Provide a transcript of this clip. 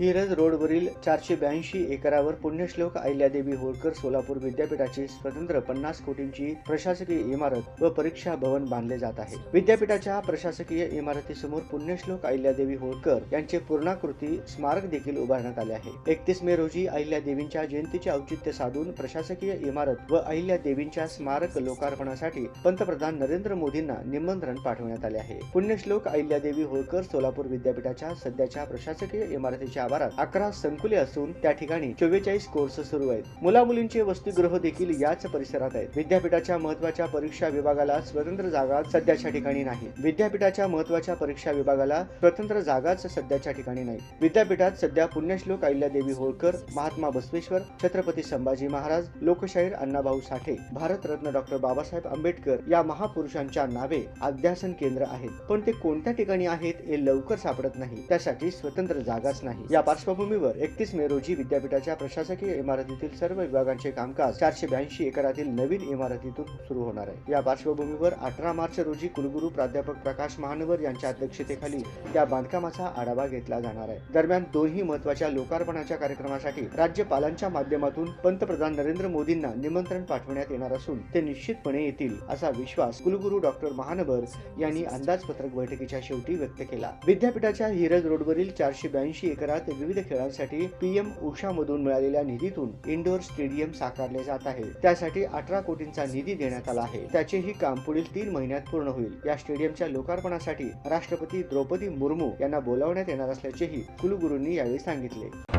हिरज रोडवरील चारशे ब्याऐंशी एकरावर पुण्यश्लोक अहिल्यादेवी होळकर सोलापूर विद्यापीठाची स्वतंत्र पन्नास कोटींची प्रशासकीय इमारत व परीक्षा भवन बांधले जात आहे. विद्यापीठाच्या प्रशासकीय इमारतीसमोर पुण्यश्लोक अहिल्यादेवी होळकर यांचे पूर्णाकृती स्मारक देखील उभारण्यात आले आहे. एकतीस मे रोजी अहिल्यादेवींच्या जयंतीचे औचित्य साधून प्रशासकीय इमारत व अहिल्यादेवींच्या स्मारक लोकार्पणासाठी पंतप्रधान नरेंद्र मोदींना निमंत्रण पाठवण्यात आले आहे. पुण्यश्लोक अहिल्यादेवी होळकर सोलापूर विद्यापीठाच्या सध्याच्या प्रशासकीय इमारतीच्या आवारात अकरा संकुले असून त्या ठिकाणी चव्वेचाळीस कोर्स सुरू आहेत. मुला मुलींचे वसतिगृह देखील याच परिसरात आहेत. विद्यापीठाच्या महत्त्वाच्या परीक्षा विभागाला स्वतंत्र जागा सध्याच्या ठिकाणी नाही. विद्यापीठाच्या महत्त्वाच्या परीक्षा विभागाला स्वतंत्र जागाच सध्याच्या ठिकाणी नाही. विद्यापीठात सध्या पुण्यश्लोक अहिल्यादेवी होळकर महात्मा बसवेश्वर छत्रपती संभाजी महाराज लोकशाहीर अण्णाभाऊ साठे भारतरत्न डॉक्टर बाबासाहेब आंबेडकर या महापुरुषांच्या नावे अध्यासन केंद्र आहेत. पण ते कोणत्या ठिकाणी आहेत हे लवकर सापडत नाही. त्यासाठी स्वतंत्र जागाच नाही. या पार्श्वभूमीवर एकतीस मे रोजी विद्यापीठाच्या प्रशासकीय इमारतीतील सर्व विभागांचे कामकाज चारशे ब्याऐंशी एकरातील नवीन इमारतीतून सुरू होणार आहे. या पार्श्वभूमीवर अठरा मार्च रोजी कुलगुरू प्राध्यापक प्रकाश महानवर यांच्या अध्यक्षतेखाली या बांधकामाचा आढावा घेतला जाणार आहे. दरम्यान दोन्ही महत्त्वाच्या लोकार्पणाच्या कार्यक्रमासाठी राज्यपालांच्या माध्यमातून पंतप्रधान नरेंद्र मोदींना निमंत्रण पाठवण्यात येणार असून ते निश्चितपणे येतील असा विश्वास कुलगुरू डॉक्टर महानवर यांनी अंदाजपत्रक बैठकीच्या शेवटी व्यक्त केला. विद्यापीठाच्या हिरज रोडवरील चारशे ब्याऐंशी एकरात विविध खेळांसाठी पीएम उषा मधून मिळालेल्या निधीतून इंडोर स्टेडियम साकारले जात आहे. त्यासाठी अठरा कोटींचा निधी देण्यात आला आहे. त्याचेही काम पुढील तीन महिन्यात पूर्ण होईल. या स्टेडियमच्या लोकार्पणासाठी राष्ट्रपती द्रौपदी मुर्मू यांना बोलावण्यात येणार असल्याचेही कुलगुरूंनी यावेळी सांगितले.